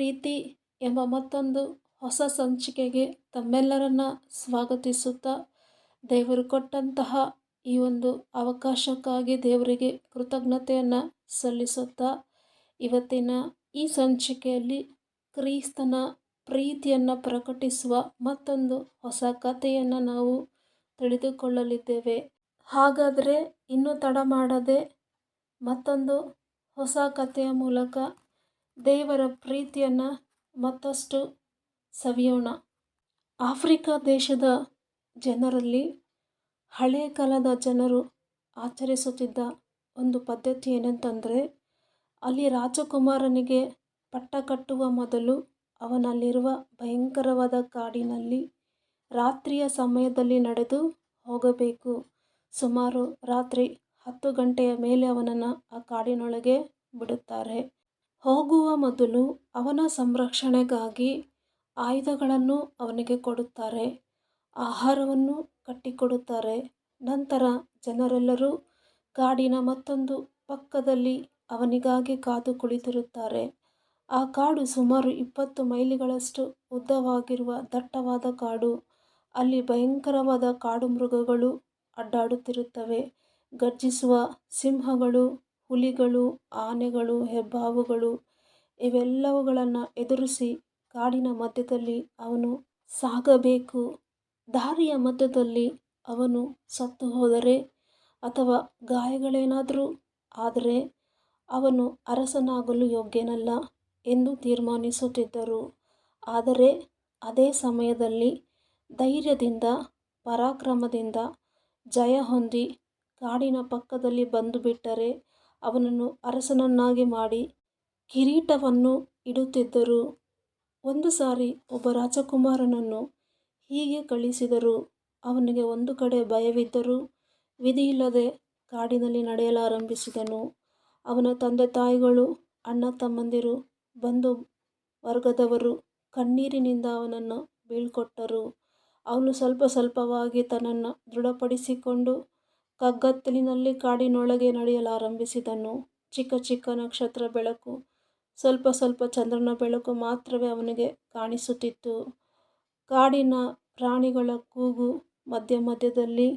ಪ್ರೀತಿ ಎಂಬ ಮತ್ತೊಂದು ಹೊಸ ಸಂಚಿಕೆಗೆ ತಮ್ಮೆಲ್ಲರನ್ನ ಸ್ವಾಗತಿಸುತ್ತಾ ದೇವರು ಕೊಟ್ಟಂತಹ ಈ ಒಂದು ಅವಕಾಶಕ್ಕಾಗಿ ದೇವರಿಗೆ ಕೃತಜ್ಞತೆಯನ್ನು ಸಲ್ಲಿಸುತ್ತಾ ಇವತ್ತಿನ ಈ ಸಂಚಿಕೆಯಲ್ಲಿ ಕ್ರಿಸ್ತನ ಪ್ರೀತಿಯನ್ನು ಪ್ರಕಟಿಸುವ ಮತ್ತೊಂದು ಹೊಸ ಕಥೆಯನ್ನು ನಾವು ತಿಳಿದುಕೊಳ್ಳಲಿದ್ದೇವೆ. ಹಾಗಾದರೆ ಇನ್ನೂ ತಡ ಮಾಡದೆ ಮತ್ತೊಂದು ಹೊಸ ಕಥೆಯ ಮೂಲಕ ದೇವರ ಪ್ರೀತಿಯನ್ನು ಮತ್ತಷ್ಟು ಸವಿಯೋಣ. ಆಫ್ರಿಕಾ ದೇಶದ ಜನರಲ್ಲಿ ಹಳೆಯ ಕಾಲದ ಜನರು ಆಚರಿಸುತ್ತಿದ್ದ ಒಂದು ಪದ್ಧತಿ ಏನಂತಂದರೆ, ಅಲ್ಲಿ ರಾಜಕುಮಾರನಿಗೆ ಪಟ್ಟ ಕಟ್ಟುವ ಮೊದಲು ಅವನಲ್ಲಿರುವ ಭಯಂಕರವಾದ ಕಾಡಿನಲ್ಲಿ ರಾತ್ರಿಯ ಸಮಯದಲ್ಲಿ ನಡೆದು ಹೋಗಬೇಕು. ಸುಮಾರು ರಾತ್ರಿ ಹತ್ತು ಗಂಟೆಯ ಮೇಲೆ ಅವನನ್ನು ಆ ಕಾಡಿನೊಳಗೆ ಬಿಡುತ್ತಾರೆ. ಹೋಗುವ ಮೊದಲು ಅವನ ಸಂರಕ್ಷಣೆಗಾಗಿ ಆಯುಧಗಳನ್ನು ಅವನಿಗೆ ಕೊಡುತ್ತಾರೆ. ಆಹಾರವನ್ನು ಕಟ್ಟಿಕೊಡುತ್ತಾರೆ. ನಂತರ ಜನರೆಲ್ಲರೂ ಕಾಡಿನ ಮತ್ತೊಂದು ಪಕ್ಕದಲ್ಲಿ ಅವನಿಗಾಗಿ ಕಾದು ಕುಳಿತಿರುತ್ತಾರೆ. ಆ ಕಾಡು ಸುಮಾರು ಇಪ್ಪತ್ತು ಮೈಲಿಗಳಷ್ಟು ಉದ್ದವಾಗಿರುವ ದಟ್ಟವಾದ ಕಾಡು. ಅಲ್ಲಿ ಭಯಂಕರವಾದ ಕಾಡು ಮೃಗಗಳು ಅಡ್ಡಾಡುತ್ತಿರುತ್ತವೆ. ಗರ್ಜಿಸುವ ಸಿಂಹಗಳು ಹುಲಿಗಳು, ಆನೆಗಳು, ಹೆಬ್ಬಾವುಗಳು ಇವೆಲ್ಲವುಗಳನ್ನು ಎದುರಿಸಿ ಕಾಡಿನ ಮಧ್ಯದಲ್ಲಿ ಅವನು ಸಾಗಬೇಕು. ದಾರಿಯ ಮಧ್ಯದಲ್ಲಿ ಅವನು ಸತ್ತು ಹೋದರೆ ಅಥವಾ ಗಾಯಗಳೇನಾದರೂ ಆದರೆ ಅವನು ಅರಸನಾಗಲು ಯೋಗ್ಯನಲ್ಲ ಎಂದು ತೀರ್ಮಾನಿಸುತ್ತಿದ್ದರು. ಆದರೆ ಅದೇ ಸಮಯದಲ್ಲಿ ಧೈರ್ಯದಿಂದ, ಪರಾಕ್ರಮದಿಂದ ಜಯ ಹೊಂದಿ ಕಾಡಿನ ಪಕ್ಕದಲ್ಲಿ ಬಂದು ಬಿಟ್ಟರೆ ಅವನನ್ನು ಅರಸನನ್ನಾಗಿ ಮಾಡಿ ಕಿರೀಟವನ್ನು ಇಡುತ್ತಿದ್ದರು. ಒಂದು ಸಾರಿ ಒಬ್ಬ ರಾಜಕುಮಾರನನ್ನು ಹೀಗೆ ಕಳಿಸಿದರು ಅವನಿಗೆ ಒಂದು ಕಡೆ ಭಯವಿದ್ದರೂ ವಿಧಿಯಿಲ್ಲದೆ ಕಾಡಿನಲ್ಲಿ ನಡೆಯಲಾರಂಭಿಸಿದನು. ಅವನ ತಂದೆ ತಾಯಿಗಳು, ಅಣ್ಣ ತಮ್ಮಂದಿರು, ಬಂಧು ವರ್ಗದವರು ಕಣ್ಣೀರಿನಿಂದ ಅವನನ್ನು ಬೀಳ್ಕೊಟ್ಟರು. ಅವನು ಸ್ವಲ್ಪ ಸ್ವಲ್ಪವಾಗಿ ತನ್ನನ್ನು ದೃಢಪಡಿಸಿಕೊಂಡು ಕಗ್ಗತ್ತಲಿನಲ್ಲಿ ಕಾಡಿನೊಳಗೆ ನಡೆಯಲಾರಂಭಿಸಿದನು. ಚಿಕ್ಕ ಚಿಕ್ಕ ನಕ್ಷತ್ರ ಬೆಳಕು, ಸ್ವಲ್ಪ ಸ್ವಲ್ಪ ಚಂದ್ರನ ಬೆಳಕು ಮಾತ್ರವೇ ಅವನಿಗೆ ಕಾಣಿಸುತ್ತಿತ್ತು. ಕಾಡಿನ ಪ್ರಾಣಿಗಳ ಕೂಗು ಮಧ್ಯ ಮಧ್ಯದಲ್ಲಿ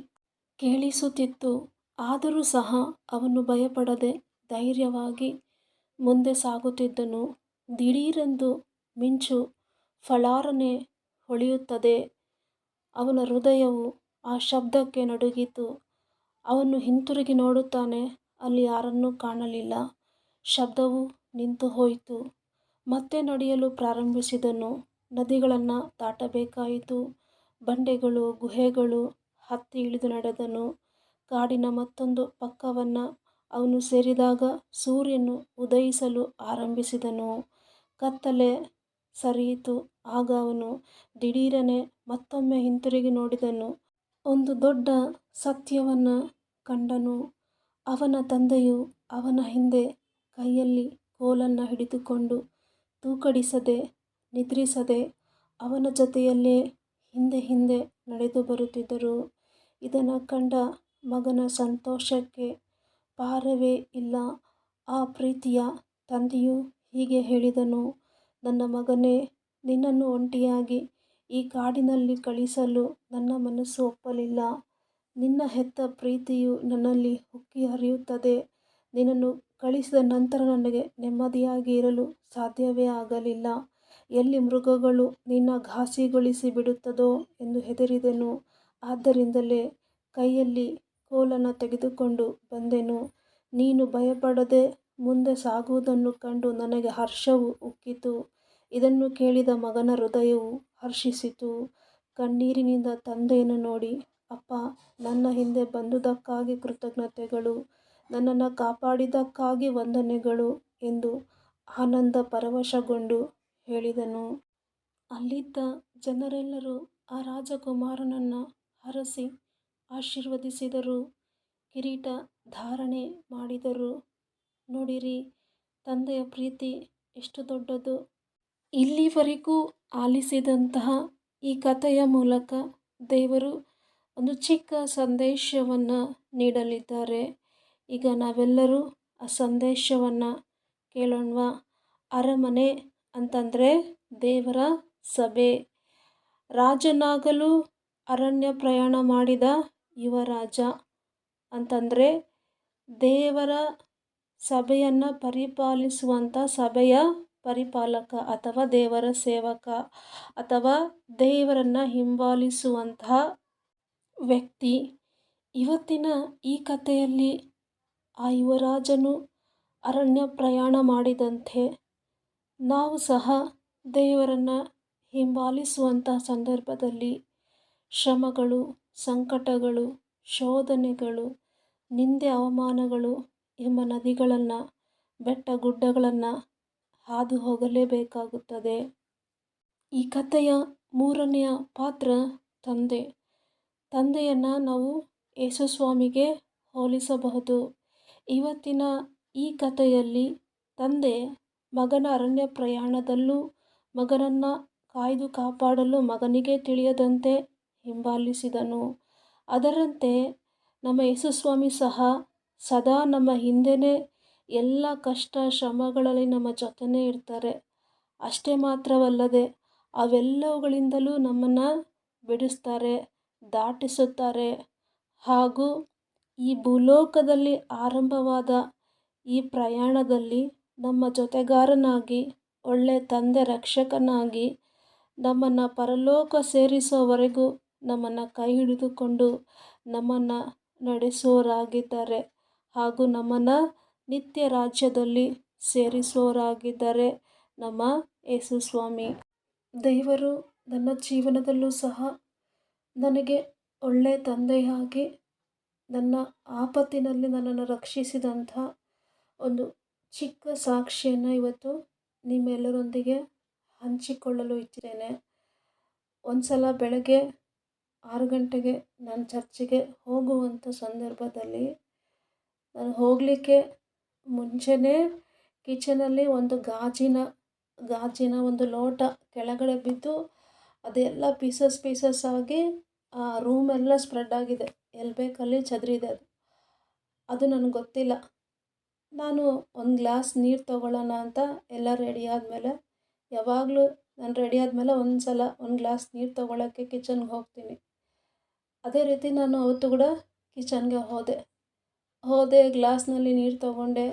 ಕೇಳಿಸುತ್ತಿತ್ತು. ಆದರೂ ಸಹ ಅವನು ಭಯಪಡದೆ ಧೈರ್ಯವಾಗಿ ಮುಂದೆ ಸಾಗುತ್ತಿದ್ದನು. ದಿಢೀರೆಂದು ಮಿಂಚು ಫಳಾರನೆ ಹೊಳೆಯುತ್ತದೆ. ಅವನ ಹೃದಯವು ಆ ಶಬ್ದಕ್ಕೆ ನಡುಗಿತು. ಅವನು ಹಿಂತಿರುಗಿ ನೋಡುತ್ತಾನೆ, ಅಲ್ಲಿ ಯಾರನ್ನೂ ಕಾಣಲಿಲ್ಲ. ಶಬ್ದವು ನಿಂತು ಹೋಯಿತು. ಮತ್ತೆ ನಡೆಯಲು ಪ್ರಾರಂಭಿಸಿದನು. ನದಿಗಳನ್ನು ದಾಟಬೇಕಾಯಿತು. ಬಂಡೆಗಳು, ಗುಹೆಗಳು ಹತ್ತಿ ಇಳಿದು ನಡೆದನು. ಕಾಡಿನ ಮತ್ತೊಂದು ಪಕ್ಕವನ್ನು ಅವನು ಸೇರಿದಾಗ ಸೂರ್ಯನು ಉದಯಿಸಲು ಆರಂಭಿಸಿದನು. ಕತ್ತಲೆ ಸರಿಯಿತು. ಆಗ ಅವನು ದಿಢೀರನೆ ಮತ್ತೊಮ್ಮೆ ಹಿಂತಿರುಗಿ ನೋಡಿದನು. ಒಂದು ದೊಡ್ಡ ಸತ್ಯವನ್ನು ಕಂಡನು. ಅವನ ತಂದೆಯು ಅವನ ಹಿಂದೆ ಕೈಯಲ್ಲಿ ಕೋಲನ್ನು ಹಿಡಿದುಕೊಂಡು ತೂಕಡಿಸದೆ, ನಿದ್ರಿಸದೆ ಅವನ ಜೊತೆಯಲ್ಲೇ ಹಿಂದೆ ಹಿಂದೆ ನಡೆದು ಬರುತ್ತಿದ್ದರು. ಇದನ್ನು ಕಂಡ ಮಗನ ಸಂತೋಷಕ್ಕೆ ಪಾರವೇ ಇಲ್ಲ. ಆ ಪ್ರೀತಿಯ ತಂದೆಯು ಹೀಗೆ ಹೇಳಿದನು, ನನ್ನ ಮಗನೇ, ನಿನ್ನನ್ನು ಒಂಟಿಯಾಗಿ ಈ ಕಾಡಿನಲ್ಲಿ ಕಳಿಸಲು ನನ್ನ ಮನಸ್ಸು ಒಪ್ಪಲಿಲ್ಲ. ನಿನ್ನ ಹೆತ್ತ ಪ್ರೀತಿಯು ನನ್ನಲ್ಲಿ ಉಕ್ಕಿ ಹರಿಯುತ್ತದೆ. ನಿನ್ನನ್ನು ಕಳಿಸಿದ ನಂತರ ನನಗೆ ನೆಮ್ಮದಿಯಾಗಿ ಇರಲು ಸಾಧ್ಯವೇ ಆಗಲಿಲ್ಲ. ಎಲ್ಲಿ ಮೃಗಗಳು ನಿನ್ನ ಘಾಸಿಗೊಳಿಸಿ ಬಿಡುತ್ತದೋ ಎಂದು ಹೆದರಿದೆನು. ಆದ್ದರಿಂದಲೇ ಕೈಯಲ್ಲಿ ಕೋಲನ್ನು ತೆಗೆದುಕೊಂಡು ಬಂದೆನು. ನೀನು ಭಯಪಡದೆ ಮುಂದೆ ಸಾಗುವುದನ್ನು ಕಂಡು ನನಗೆ ಹರ್ಷವು ಉಕ್ಕಿತು. ಇದನ್ನು ಕೇಳಿದ ಮಗನ ಹೃದಯವು ಹರ್ಷಿಸಿತು. ಕಣ್ಣೀರಿನಿಂದ ತಂದೆಯನ್ನು ನೋಡಿ, ಅಪ್ಪ, ನನ್ನ ಹಿಂದೆ ಬಂದುದಕ್ಕಾಗಿ ಕೃತಜ್ಞತೆಗಳು, ನನ್ನನ್ನು ಕಾಪಾಡಿದ್ದಕ್ಕಾಗಿ ವಂದನೆಗಳು ಎಂದು ಆನಂದ ಪರವಶಗೊಂಡು ಹೇಳಿದನು. ಅಲ್ಲಿದ್ದ ಜನರೆಲ್ಲರೂ ಆ ರಾಜಕುಮಾರನನ್ನು ಹರಸಿ ಆಶೀರ್ವದಿಸಿದರು. ಕಿರೀಟ ಧಾರಣೆ ಮಾಡಿದರು. ನೋಡಿರಿ, ತಂದೆಯ ಪ್ರೀತಿ ಎಷ್ಟು ದೊಡ್ಡದು. ಇಲ್ಲಿವರೆಗೂ ಆಲಿಸಿದಂತಹ ಈ ಕಥೆಯ ಮೂಲಕ ದೇವರು ಒಂದು ಚಿಕ್ಕ ಸಂದೇಶವನ್ನು ನೀಡಲಿದ್ದಾರೆ. ಈಗ ನಾವೆಲ್ಲರೂ ಆ ಸಂದೇಶವನ್ನು ಕೇಳೋಣವಾ? ಅರಮನೆ ಅಂತಂದರೆ ದೇವರ ಸಭೆ. ರಾಜನಾಗಲು ಅರಣ್ಯ ಪ್ರಯಾಣ ಮಾಡಿದ ಯುವರಾಜ ಅಂತಂದರೆ ದೇವರ ಸಭೆಯನ್ನು ಪರಿಪಾಲಿಸುವಂಥ ಸಭೆಯ ಪರಿಪಾಲಕ ಅಥವಾ ದೇವರ ಸೇವಕ ಅಥವಾ ದೇವರನ್ನು ಹಿಂಬಾಲಿಸುವಂತಹ ವ್ಯಕ್ತಿ. ಇವತ್ತಿನ ಈ ಕಥೆಯಲ್ಲಿ ಆ ಯುವರಾಜನು ಅರಣ್ಯ ಪ್ರಯಾಣ ಮಾಡಿದಂತೆ ನಾವು ಸಹ ದೇವರನ್ನು ಹಿಂಬಾಲಿಸುವಂತಹ ಸಂದರ್ಭದಲ್ಲಿ ಶ್ರಮಗಳು, ಸಂಕಟಗಳು, ಶೋಧನೆಗಳು, ನಿಂದೆ ಅವಮಾನಗಳು ಎಂಬ ನದಿಗಳನ್ನು, ಬೆಟ್ಟ ಗುಡ್ಡಗಳನ್ನು ಹಾದು ಹೋಗಲೇಬೇಕಾಗುತ್ತದೆ. ಈ ಕಥೆಯ ಮೂರನೆಯ ಪಾತ್ರ ತಂದೆ. ತಂದೆಯನ್ನು ನಾವು ಯೇಸುಸ್ವಾಮಿಗೆ ಹೋಲಿಸಬಹುದು. ಇವತ್ತಿನ ಈ ಕಥೆಯಲ್ಲಿ ತಂದೆ ಮಗನ ಅರಣ್ಯ ಪ್ರಯಾಣದಲ್ಲೂ ಮಗನನ್ನು ಕಾಯ್ದು ಕಾಪಾಡಲು ಮಗನಿಗೆ ತಿಳಿಯದಂತೆ ಹಿಂಬಾಲಿಸಿದನು. ಅದರಂತೆ ನಮ್ಮ ಯೇಸುಸ್ವಾಮಿ ಸಹ ಸದಾ ನಮ್ಮ ಹಿಂದೆಯೇ ಎಲ್ಲ ಕಷ್ಟ ಶ್ರಮಗಳಲ್ಲಿ ನಮ್ಮ ಜೊತೆನೇ ಇರ್ತಾರೆ. ಅಷ್ಟೇ ಮಾತ್ರವಲ್ಲದೆ ಅವೆಲ್ಲವುಗಳಿಂದಲೂ ನಮ್ಮನ್ನು ಬಿಡಿಸ್ತಾರೆ, ದಾಟಿಸುತ್ತಾರೆ. ಹಾಗೂ ಈ ಭೂಲೋಕದಲ್ಲಿ ಆರಂಭವಾದ ಈ ಪ್ರಯಾಣದಲ್ಲಿ ನಮ್ಮ ಜೊತೆಗಾರನಾಗಿ ಒಳ್ಳೆಯ ತಂದೆ ರಕ್ಷಕನಾಗಿ, ನಮ್ಮನ್ನು ಪರಲೋಕ ಸೇರಿಸೋವರೆಗೂ ನಮ್ಮನ್ನು ಕೈ ಹಿಡಿದುಕೊಂಡು ನಮ್ಮನ್ನು ನಡೆಸೋರಾಗಿದ್ದಾರೆ. ಹಾಗೂ ನಮ್ಮನ್ನು ನಿತ್ಯ ರಾಜ್ಯದಲ್ಲಿ ಸೇರಿಸೋರಾಗಿದ್ದಾರೆ ನಮ್ಮ ಯೇಸು ಸ್ವಾಮಿ ದೇವರು ನನ್ನ ಜೀವನದಲ್ಲೂ ಸಹ ನನಗೆ ಒಳ್ಳೆಯ ತಂದೆಯಾಗಿ ನನ್ನ ಆಪತ್ತಿನಲ್ಲಿ ನನ್ನನ್ನು ರಕ್ಷಿಸಿದಂಥ ಒಂದು ಚಿಕ್ಕ ಸಾಕ್ಷಿಯನ್ನು ಇವತ್ತು ನಿಮ್ಮೆಲ್ಲರೊಂದಿಗೆ ಹಂಚಿಕೊಳ್ಳಲು ಇಚ್ಚಿದ್ದೇನೆ ಒಂದು ಸಲ ಬೆಳಗ್ಗೆ ಆರು ಗಂಟೆಗೆ ನಾನು ಚರ್ಚಿಗೆ ಹೋಗುವಂಥ ಸಂದರ್ಭದಲ್ಲಿ ನಾನು ಹೋಗಲಿಕ್ಕೆ ಮುಂಚೆನೇ ಕಿಚನಲ್ಲಿ ಒಂದು ಗಾಜಿನ ಗಾಜಿನ ಒಂದು ಲೋಟ ಕೆಳಗಡೆ ಬಿದ್ದು ಅದೆಲ್ಲ ಪೀಸಸ್ ಪೀಸಸ್ ಆಗಿ ಆ ರೂಮೆಲ್ಲ ಸ್ಪ್ರೆಡ್ ಆಗಿದೆ. ಎಲ್ಲಿ ಬೇಕಲ್ಲಿ ಚದರಿದೆ ಅದು. ಅದು ನನಗೆ ಗೊತ್ತಿಲ್ಲ. ನಾನು ಒಂದು ಗ್ಲಾಸ್ ನೀರು ತೊಗೊಳ್ಳೋಣ ಅಂತ ಎಲ್ಲ ರೆಡಿ ಆದಮೇಲೆ, ಯಾವಾಗಲೂ ನಾನು ರೆಡಿ ಆದಮೇಲೆ ಒಂದು ಸಲ ಒಂದು ಗ್ಲಾಸ್ ನೀರು ತೊಗೊಳ್ಳೋಕ್ಕೆ ಕಿಚನ್ಗೆ ಹೋಗ್ತೀನಿ. ಅದೇ ರೀತಿ ನಾನು ಅವತ್ತು ಕೂಡ ಕಿಚನ್ಗೆ ಹೋದೆ. ಹೋದೆ, ಗ್ಲಾಸ್ನಲ್ಲಿ ನೀರು ತೊಗೊಂಡೆ,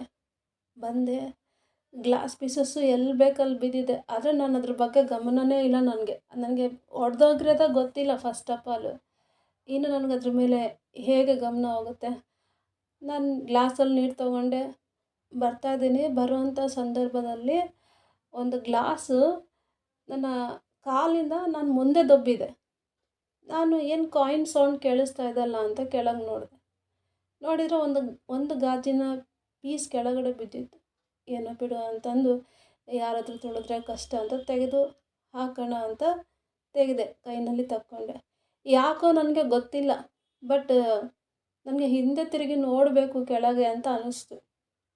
ಬಂದೆ. ಗ್ಲಾಸ್ ಪೀಸಸ್ಸು ಎಲ್ಲಿ ಬೇಕಲ್ಲಿ ಬಿದ್ದಿದೆ. ಆದರೆ ನಾನು ಅದ್ರ ಬಗ್ಗೆ ಗಮನವೇ ಇಲ್ಲ ನನಗೆ. ನನಗೆ ಹೊಡೆದೋಗ್ರದ ಗೊತ್ತಿಲ್ಲ ಫಸ್ಟ್ ಆಫ್ ಆಲ್ ಇನ್ನು ನನಗೆ ಅದ್ರ ಮೇಲೆ ಹೇಗೆ ಗಮನ ಹೋಗುತ್ತೆ? ನಾನು ಗ್ಲಾಸಲ್ಲಿ ನೀರು ತೊಗೊಂಡೆ. ಬರ್ತಾಯಿದ್ದೀನಿ ಬರುವಂಥ ಸಂದರ್ಭದಲ್ಲಿ ಒಂದು ಗ್ಲಾಸು ನನ್ನ ಕಾಲಿಂದ ನಾನು ಮುಂದೆ ದೊಬ್ಬಿದೆ. ನಾನು ಏನು ಕಾಯಿನ್ ಸೌಂಡ್ ಕೇಳಿಸ್ತಾ ಇದಲ್ಲ ಅಂತ ಕೆಳಗೆ ನೋಡಿದೆ. ನೋಡಿದರೆ ಒಂದು ಒಂದು ಗಾಜಿನ ಪೀಸ್ ಕೆಳಗಡೆ ಬಿದ್ದಿತ್ತು. ಏನೋ ಬಿಡು ಅಂತಂದು ಯಾರಾದರೂ ತೊಳೆದ್ರೆ ಕಷ್ಟ ಅಂತ ತೆಗೆದು ಹಾಕೋಣ ಅಂತ ತೆಗೆದೆ, ಕೈನಲ್ಲಿ ತಕ್ಕೊಂಡೆ. ಯಾಕೋ ನನಗೆ ಗೊತ್ತಿಲ್ಲ ಬಟ್ ನನಗೆ ಹಿಂದೆ ತಿರುಗಿ ನೋಡಬೇಕು ಕೆಳಗೆ ಅಂತ ಅನ್ನಿಸ್ತು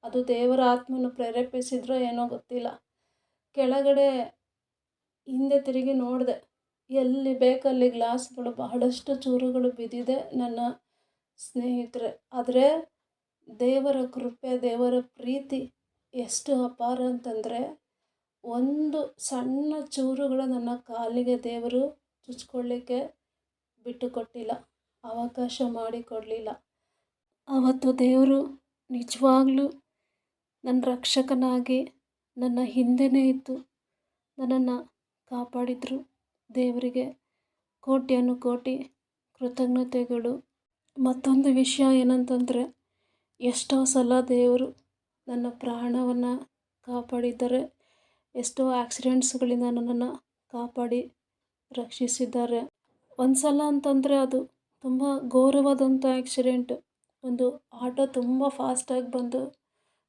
ಅದು ದೇವರ ಆತ್ಮನ ಪ್ರೇರೇಪಿಸಿದ್ರೋ ಏನೋ ಗೊತ್ತಿಲ್ಲ. ಕೆಳಗಡೆ ಹಿಂದೆ ತಿರುಗಿ ನೋಡಿದೆ, ಎಲ್ಲಿ ಬೇಕಲ್ಲಿ ಗ್ಲಾಸ್ಗಳು ಬಹಳಷ್ಟು ಚೂರುಗಳು ಬಿದ್ದಿದೆ ನನ್ನ ಸ್ನೇಹಿತರೆ, ಆದರೆ ದೇವರ ಕೃಪೆ, ದೇವರ ಪ್ರೀತಿ ಎಷ್ಟು ಅಪಾರ ಅಂತಂದರೆ, ಒಂದು ಸಣ್ಣ ಚೂರುಗಳು ನನ್ನ ಕಾಲಿಗೆ ದೇವರು ಚುಚ್ಕೊಳ್ಳಿಕ್ಕೆ ಬಿಟ್ಟು ಕೊಟ್ಟಿಲ್ಲ ಅವಕಾಶ ಮಾಡಿಕೊಡಲಿಲ್ಲ. ಆವತ್ತು ದೇವರು ನಿಜವಾಗ್ಲೂ ನನ್ನ ರಕ್ಷಕನಾಗಿ ನನ್ನ ಹಿಂದೆನೇ ಇತ್ತು, ನನ್ನನ್ನು ಕಾಪಾಡಿದರು. ದೇವರಿಗೆ ಕೋಟ್ಯಾನು ಕೋಟಿ ಕೃತಜ್ಞತೆಗಳು. ಮತ್ತೊಂದು ವಿಷಯ ಏನಂತಂದರೆ, ಎಷ್ಟೋ ಸಲ ದೇವರು ನನ್ನ ಪ್ರಾಣವನ್ನು ಕಾಪಾಡಿದ್ದಾರೆ. ಎಷ್ಟೋ ಆಕ್ಸಿಡೆಂಟ್ಸ್ಗಳಿಂದ ನನ್ನನ್ನು ಕಾಪಾಡಿ ರಕ್ಷಿಸಿದ್ದಾರೆ. ಒಂದು ಸಲ ಅಂತಂದರೆ ಅದು ತುಂಬ ಗೌರವದಂಥ ಆಕ್ಸಿಡೆಂಟ್. ಒಂದು ಆಟೋ ತುಂಬ ಫಾಸ್ಟಾಗಿ ಬಂದು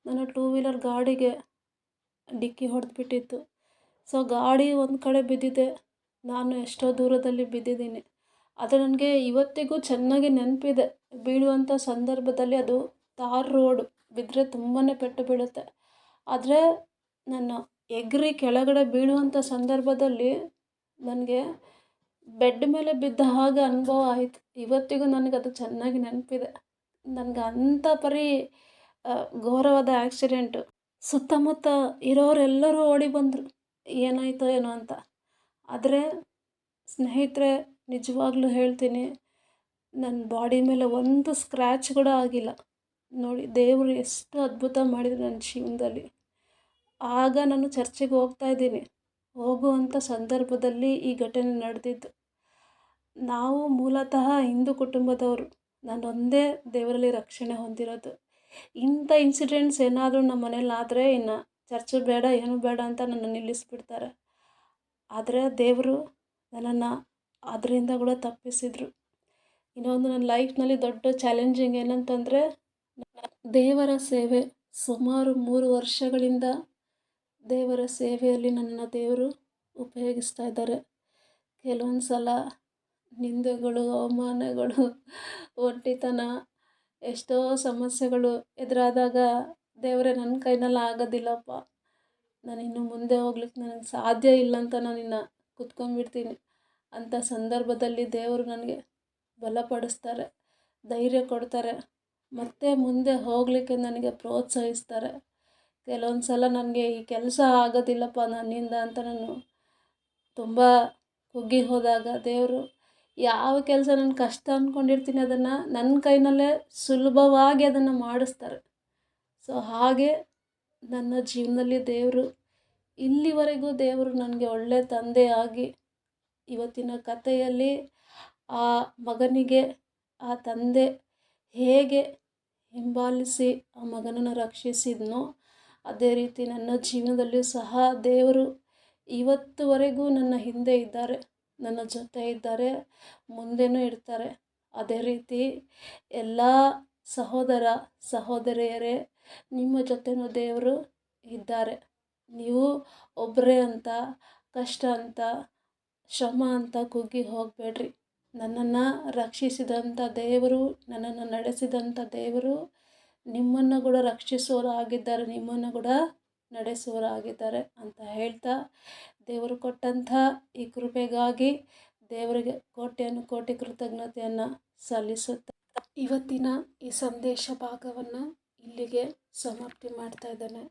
ನನ್ನ ಟೂ ವೀಲರ್ ಗಾಡಿಗೆ ಡಿಕ್ಕಿ ಹೊಡೆದ್ಬಿಟ್ಟಿತ್ತು. ಸೊ ಗಾಡಿ ಒಂದು ಕಡೆ ಬಿದ್ದಿದೆ. ನಾನು ಎಷ್ಟೋ ದೂರದಲ್ಲಿ ಬಿದ್ದಿದ್ದೀನಿ. ಅದು ನನಗೆ ಇವತ್ತಿಗೂ ಚೆನ್ನಾಗಿ ನೆನಪಿದೆ. ಬೀಳುವಂಥ ಸಂದರ್ಭದಲ್ಲಿ ಅದು ತಾರ್ ರೋಡು ಬಿದ್ದರೆ ತುಂಬಾ ಪೆಟ್ಟು ಬೀಳುತ್ತೆ. ಆದರೆ ನಾನು ಎಗ್ರಿ ಕೆಳಗಡೆ ಬೀಳುವಂಥ ಸಂದರ್ಭದಲ್ಲಿ ನನಗೆ ಬೆಡ್ ಮೇಲೆ ಬಿದ್ದ ಹಾಗೆ ಅನುಭವ ಆಯಿತು. ಇವತ್ತಿಗೂ ನನಗೆ ಅದು ಚೆನ್ನಾಗಿ ನೆನಪಿದೆ. ನನಗೆ ಅಂಥ ಪರಿ ಘೋರವಾದ ಆ್ಯಕ್ಸಿಡೆಂಟು ಸುತ್ತಮುತ್ತ ಇರೋರೆಲ್ಲರೂ ಓಡಿ ಬಂದರು. ಏನಾಯಿತೋ ಏನೋ ಅಂತ. ಆದರೆ ಸ್ನೇಹಿತರೆ ನಿಜವಾಗ್ಲೂ ಹೇಳ್ತೀನಿ ನನ್ನ ಬಾಡಿ ಮೇಲೆ ಒಂದು ಸ್ಕ್ರ್ಯಾಚ್ ಕೂಡ ಆಗಿಲ್ಲ. ನೋಡಿ, ದೇವರು ಎಷ್ಟು ಅದ್ಭುತ ಮಾಡಿದ್ರು ನನ್ನ ಜೀವನದಲ್ಲಿ. ಆಗ ನಾನು ಚರ್ಚಿಗೆ ಹೋಗ್ತಾ ಇದ್ದೀನಿ. ಹೋಗುವಂಥ ಸಂದರ್ಭದಲ್ಲಿ ಈ ಘಟನೆ ನಡೆದಿದ್ದು. ನಾವು ಮೂಲತಃ ಹಿಂದೂ ಕುಟುಂಬದವರು. ನಾನು ಒಂದೇ ದೇವರಲ್ಲಿ ರಕ್ಷಣೆ ಹೊಂದಿರೋದು. ಇಂಥ ಇನ್ಸಿಡೆಂಟ್ಸ್ ಏನಾದರೂ ನಮ್ಮ ಮನೇಲಿ ಆದರೆ ಇನ್ನು ಚರ್ಚು ಬೇಡ, ಏನು ಬೇಡ ಅಂತ ನನ್ನ ನಿಲ್ಲಿಸ್ಬಿಡ್ತಾರೆ. ಆದರೆ ದೇವರು ನನ್ನನ್ನು ಅದರಿಂದ ಕೂಡ ತಪ್ಪಿಸಿದರು. ಇನ್ನೊಂದು ನನ್ನ ಲೈಫ್ನಲ್ಲಿ ದೊಡ್ಡ ಚಾಲೆಂಜಿಂಗ್ ಏನಂತಂದರೆ, ದೇವರ ಸೇವೆ ಸುಮಾರು ಮೂರು ವರ್ಷಗಳಿಂದ ದೇವರ ಸೇವೆಯಲ್ಲಿ ನನ್ನ ದೇವರು ಉಪಯೋಗಿಸ್ತಾ ಇದ್ದಾರೆ. ಕೆಲವೊಂದು ಸಲ ನಿಂದೆಗಳು, ಅವಮಾನಗಳು, ಒಂಟಿತನ, ಎಷ್ಟೋ ಸಮಸ್ಯೆಗಳು ಎದುರಾದಾಗ ದೇವರೇ ನನ್ನ ಕೈನಲ್ಲಿ ಆಗೋದಿಲ್ಲಪ್ಪ. ನಾನು ಇನ್ನು ಮುಂದೆ ಹೋಗ್ಲಿಕ್ಕೆ ನನಗೆ ಸಾಧ್ಯ ಇಲ್ಲ ಅಂತ ನಾನು ಇನ್ನು ಕುತ್ಕೊಂಡ್ಬಿಡ್ತೀನಿ. ಅಂಥ ಸಂದರ್ಭದಲ್ಲಿ ದೇವರು ನನಗೆ ಬಲಪಡಿಸ್ತಾರೆ, ಧೈರ್ಯ ಕೊಡ್ತಾರೆ, ಮತ್ತು ಮುಂದೆ ಹೋಗಲಿಕ್ಕೆ ನನಗೆ ಪ್ರೋತ್ಸಾಹಿಸ್ತಾರೆ. ಕೆಲವೊಂದು ಸಲ ನನಗೆ ಈ ಕೆಲಸ ಆಗೋದಿಲ್ಲಪ್ಪ ನನ್ನಿಂದ ಅಂತ ನಾನು ತುಂಬ ಕುಗ್ಗಿ ಹೋದಾಗ ದೇವರು, ಯಾವ ಕೆಲಸ ನಾನು ಕಷ್ಟ ಅಂದ್ಕೊಂಡಿರ್ತೀನಿ ಅದನ್ನು ನನ್ನ ಕೈನಲ್ಲೇ ಸುಲಭವಾಗಿ ಅದನ್ನು ಮಾಡಿಸ್ತಾರೆ. ಸೊ ಹಾಗೆ ನನ್ನ ಜೀವನದಲ್ಲಿ ದೇವರು, ಇಲ್ಲಿವರೆಗೂ ದೇವರು ನನಗೆ ಒಳ್ಳೆಯ ತಂದೆಯಾಗಿ ಇವತ್ತಿನ ಕಥೆಯಲ್ಲಿ ಆ ಮಗನಿಗೆ, ಆ ತಂದೆ ಹೇಗೆ ಹಿಂಬಾಲಿಸಿ ಆ ಮಗನನ್ನು ರಕ್ಷಿಸಿದ್ನೋ, ಅದೇ ರೀತಿ ನನ್ನ ಜೀವನದಲ್ಲಿಯೂ ಸಹ ದೇವರು ಇವತ್ತುವರೆಗೂ ನನ್ನ ಹಿಂದೆ ಇದ್ದಾರೆ, ನನ್ನ ಜೊತೆ ಇದ್ದಾರೆ, ಮುಂದೆನೂ ಇರ್ತಾರೆ. ಅದೇ ರೀತಿ ಎಲ್ಲ ಸಹೋದರ ಸಹೋದರಿಯರೇ, ನಿಮ್ಮ ಜೊತೆನೂ ದೇವರು ಇದ್ದಾರೆ. ನೀವು ಒಬ್ಬರೇ ಅಂತ, ಕಷ್ಟ ಅಂತ ಶ್ರಮ ಅಂತ ಕುಗ್ಗಿ ಹೋಗಬೇಡ್ರಿ. ನನ್ನನ್ನು ರಕ್ಷಿಸಿದಂಥ ದೇವರು, ನನ್ನನ್ನು ನಡೆಸಿದಂಥ ದೇವರು ನಿಮ್ಮನ್ನು ಕೂಡ ರಕ್ಷಿಸೋರು ಆಗಿದ್ದಾರೆ, ನಿಮ್ಮನ್ನು ಕೂಡ ನಡೆಸುವರು ಆಗಿದ್ದಾರೆ ಅಂತ ಹೇಳ್ತಾ ದೇವರು ಕೊಟ್ಟಂಥ ಈ ಕೃಪೆಗಾಗಿ ದೇವರಿಗೆ ಕೋಟ್ಯನ್ನು ಕೋಟಿ ಕೃತಜ್ಞತೆಯನ್ನು ಸಲ್ಲಿಸುತ್ತಾ ಇವತ್ತಿನ ಈ ಸಂದೇಶ ಭಾಗವನ್ನು ಇಲ್ಲಿಗೆ ಸಮಾಪ್ತಿ ಮಾಡ್ತಾ ಇದ್ದೇನೆ.